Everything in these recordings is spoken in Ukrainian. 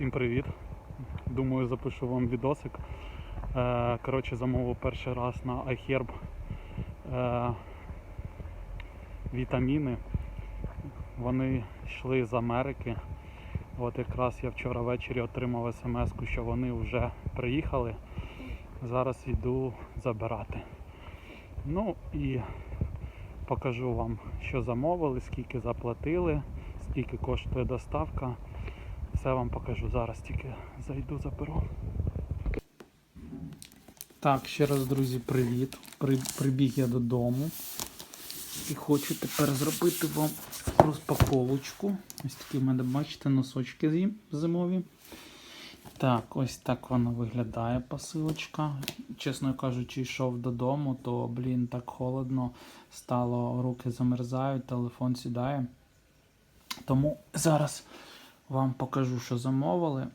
Всім привіт! Думаю, запишу вам відосик. Е, Коротше, замовив перший раз на iHerb е, вітаміни. Вони йшли з Америки. От якраз я вчора ввечері отримав смс, що вони вже приїхали. Зараз йду забирати. Ну і покажу вам, що замовили, скільки заплатили, скільки коштує доставка. Все вам покажу зараз, тільки зайду, заберу. Так, ще раз, друзі, привіт. При, прибіг я додому. І хочу тепер зробити вам розпаковочку. Ось такі в мене, бачите, носочки зим- зимові. Так, ось так воно виглядає посилочка. Чесно кажучи, йшов додому, то, блін, так холодно стало, руки замерзають, телефон сідає. Тому зараз вам покажу, що замовили.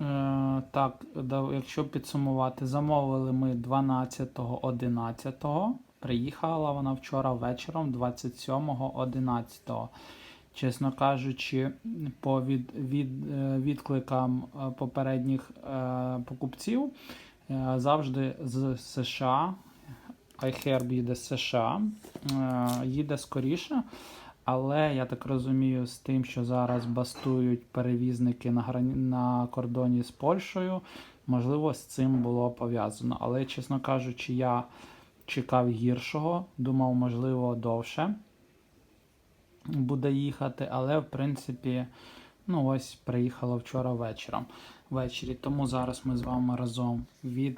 Е, так, якщо підсумувати, замовили ми 12.11. Приїхала вона вчора вечором 27.11. Чесно кажучи, по від, від, е, відкликам е, попередніх покупців завжди з США. iHerb їде з США, їде скоріше. Але я так розумію, з тим, що зараз бастують перевізники на грані... на кордоні з Польщею, можливо, з цим було пов'язано. Але, чесно кажучи, я чекав гіршого, думав, можливо, довше буде їхати, але в принципі, ну ось приїхала вчора вечором. Ввечері. Тому зараз ми з вами разом відкриємо.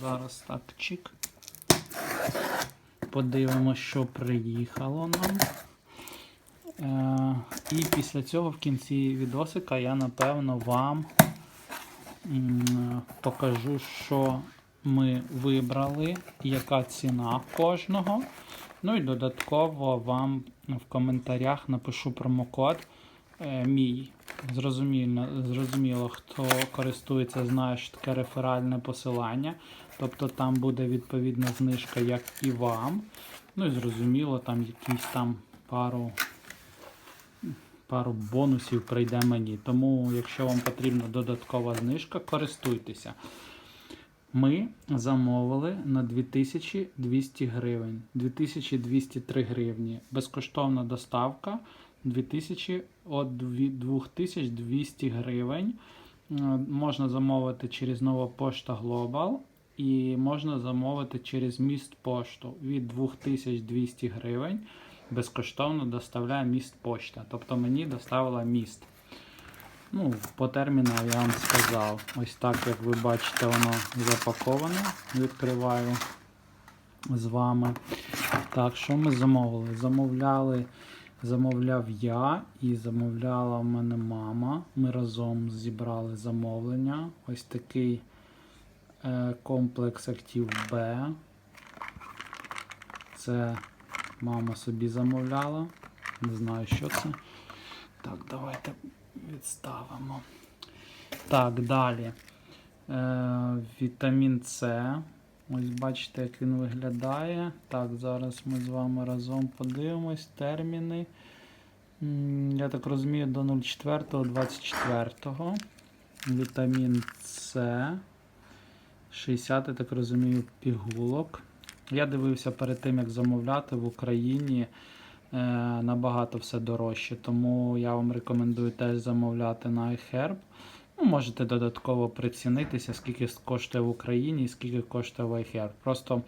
Зараз так чик. Подивимося, що приїхало нам. Е, і після цього в кінці відосика я напевно вам покажу, що ми вибрали, яка ціна кожного. Ну і додатково вам в коментарях напишу промокод е, мій. Зрозуміло, зрозуміло, хто користується, знає, що таке реферальне посилання. Тобто там буде відповідна знижка, як і вам. Ну і зрозуміло, там якісь там пару, пару бонусів прийде мені. Тому, якщо вам потрібна додаткова знижка, користуйтеся. Ми замовили на 2200 гривень. 2203 гривні. Безкоштовна доставка 2000, от 2200 гривень. Е, Можна замовити через нова пошта Global і можна замовити через міст пошту від 2200 гривень. Безкоштовно доставляє міст пошта. Тобто мені доставила міст. Ну, по терміналу я вам сказав. Ось так, як ви бачите, воно запаковане. Відкриваю з вами. Так, що ми замовили? Замовляли, замовляв я і замовляла в мене мама. Ми разом зібрали замовлення. Ось такий е, комплекс Актив Б. Це мама собі замовляла. Не знаю, що це. Так, давайте відставимо. Так, далі. Е, вітамін С. Ось бачите, як він виглядає. Так, зараз ми з вами разом подивимось терміни. Я так розумію, до 04.24. Вітамін С. 60, я так розумію, пігулок. Я дивився перед тим, як замовляти в Україні е, набагато все дорожче, тому я вам рекомендую теж замовляти на iHerb. Ну, можете додатково прицінитися, скільки коштує в Україні скільки коштує в iHerb. Просто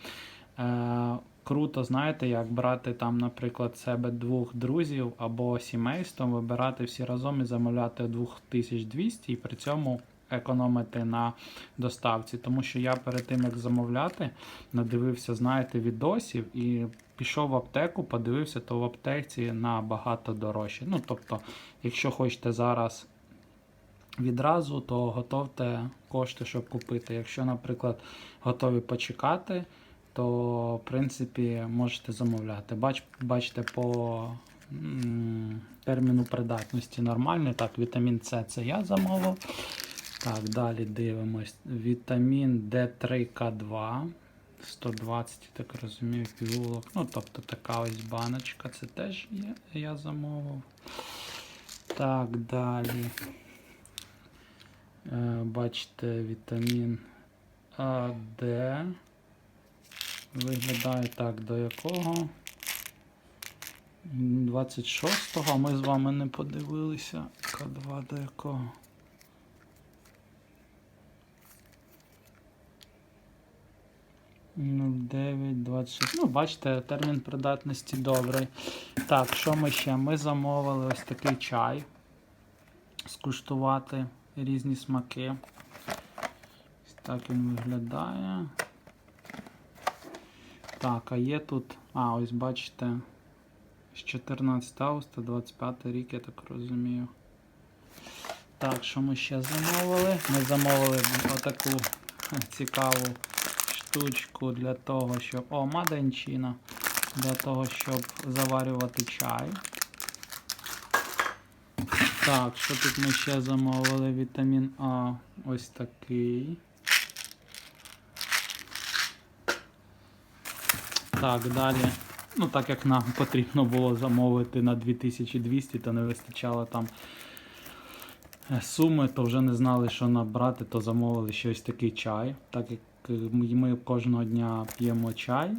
е, круто, знаєте, як брати там, наприклад, себе двох друзів або сімейством, вибирати всі разом і замовляти 2200 і при цьому економити на доставці. Тому що я перед тим, як замовляти, надивився, знаєте, відосів і пішов в аптеку, подивився, то в аптеці набагато дорожче. Ну, тобто, якщо хочете зараз відразу, то готовте кошти, щоб купити. Якщо, наприклад, готові почекати, то в принципі можете замовляти. Бач, бачите, по терміну придатності нормальний. Так, вітамін С це я замовив. Так, далі дивимось. Вітамін D3К2. 120, я так розумію, пігулок. Ну, тобто така ось баночка, це теж є, я замовив. Так, далі. Е, бачите, вітамін А, Д. Виглядає так, до якого? 26-го, ми з вами не подивилися. К2 до якого? Ну, 9, 26. Ну, бачите, термін придатності добрий. Так, що ми ще? Ми замовили ось такий чай. Скуштувати різні смаки. Ось так він виглядає. Так, а є тут. А, ось бачите. З 14 августа, 25 рік, я так розумію. Так, що ми ще замовили? Ми замовили отаку цікаву штучку для того, щоб... О, маданчина. Для того, щоб заварювати чай. Так, що тут ми ще замовили? Вітамін А ось такий. Так, далі. Ну, так як нам потрібно було замовити на 2200, то не вистачало там е, суми, то вже не знали, що набрати, то замовили ще ось такий чай. Так як е, ми кожного дня п'ємо чай,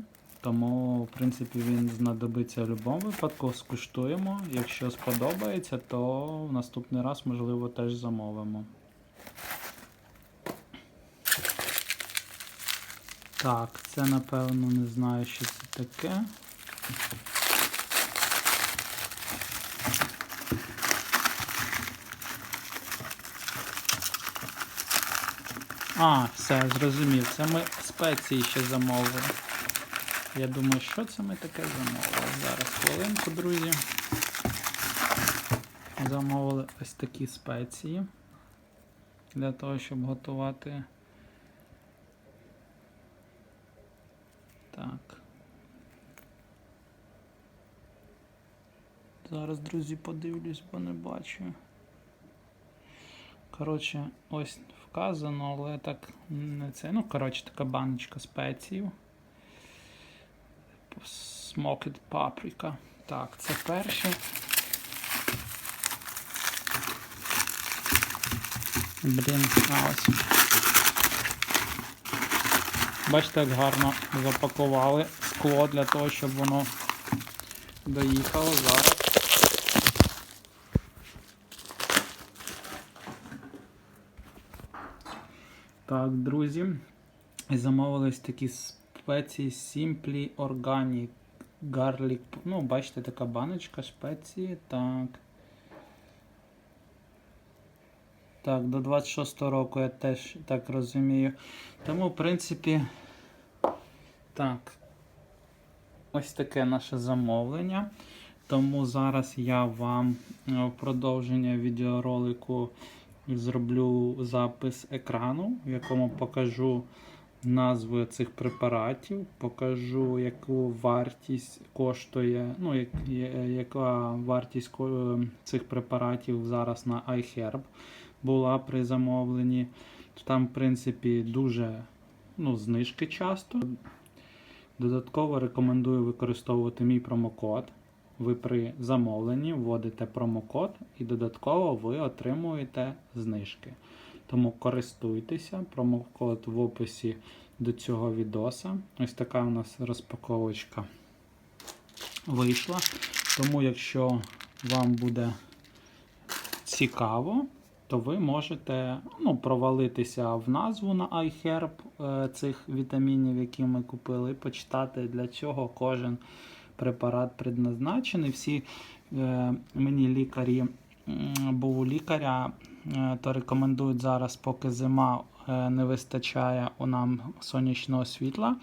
тому, в принципі, він знадобиться в будь-якому випадку. Скуштуємо. Якщо сподобається, то в наступний раз, можливо, теж замовимо. Так, це напевно не знаю, що це таке. А, все, зрозумів. Це ми спеції ще замовили. Я думаю, що це ми таке замовили? Зараз хвилинку, друзі. Замовили ось такі спеції для того, щоб готувати. Так. Зараз, друзі, подивлюсь, бо не бачу. Коротше, ось вказано, але так не це. Ну, коротше, така баночка спецій. Smoked paprika. Так, це перше. Блін, а ось. Бачите, як гарно запакували скло для того, щоб воно доїхало зараз. Так, друзі. Замовили ось такі спеції Simply Organic Garlic. Ну, бачите, така баночка спеції. Так. Так, до 26 року я теж так розумію. Тому, в принципі, так. Ось таке наше замовлення. Тому зараз я вам в продовження відеоролику зроблю запис екрану, в якому покажу назви цих препаратів, покажу, яку вартість коштує, ну, як, яка вартість цих препаратів зараз на iHerb була при замовленні. Там, в принципі, дуже ну, знижки часто. Додатково рекомендую використовувати мій промокод. Ви при замовленні вводите промокод і додатково ви отримуєте знижки. Тому користуйтеся, промокод в описі до цього відоса. Ось така у нас розпаковочка вийшла. Тому, якщо вам буде цікаво, то ви можете ну, провалитися в назву на iHerb е, цих вітамінів, які ми купили, і почитати, для чого кожен препарат предназначений. Всі е, мені лікарі, був у лікаря, е, то рекомендують зараз, поки зима е, не вистачає у нам сонячного світла,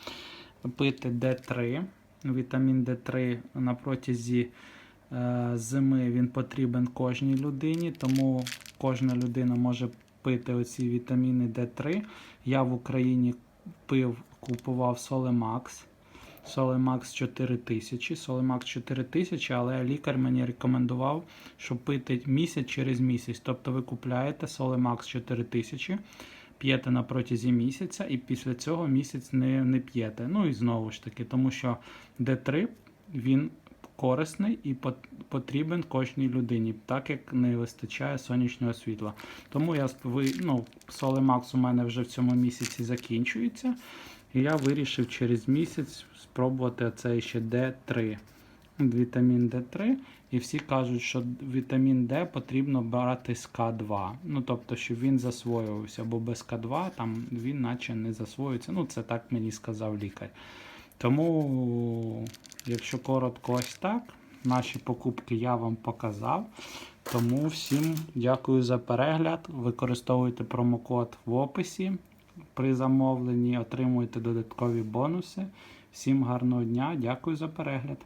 пити D3. Вітамін D3 на протязі е, зими він потрібен кожній людині, тому кожна людина може пити оці вітаміни D3. Я в Україні пив, купував Солемакс. Солемакс 4000. Солемакс 4000, але лікар мені рекомендував, щоб пити місяць через місяць. Тобто ви купляєте Солемакс 4000, п'єте на протязі місяця, і після цього місяць не не п'єте. Ну і знову ж таки, тому що D3 він корисний і потрібен кожній людині, так як не вистачає сонячного світла. Тому я ну, Солемакс у мене вже в цьому місяці закінчується. І я вирішив через місяць спробувати цей ще D3. Вітамін D3. І всі кажуть, що вітамін D потрібно брати з К2. Ну, тобто, щоб він засвоювався, бо без К2 там він наче не засвоюється. Ну, це так мені сказав лікар. Тому, якщо коротко, ось так. Наші покупки я вам показав. Тому всім дякую за перегляд. Використовуйте промокод в описі при замовленні, отримуєте додаткові бонуси. Всім гарного дня, дякую за перегляд.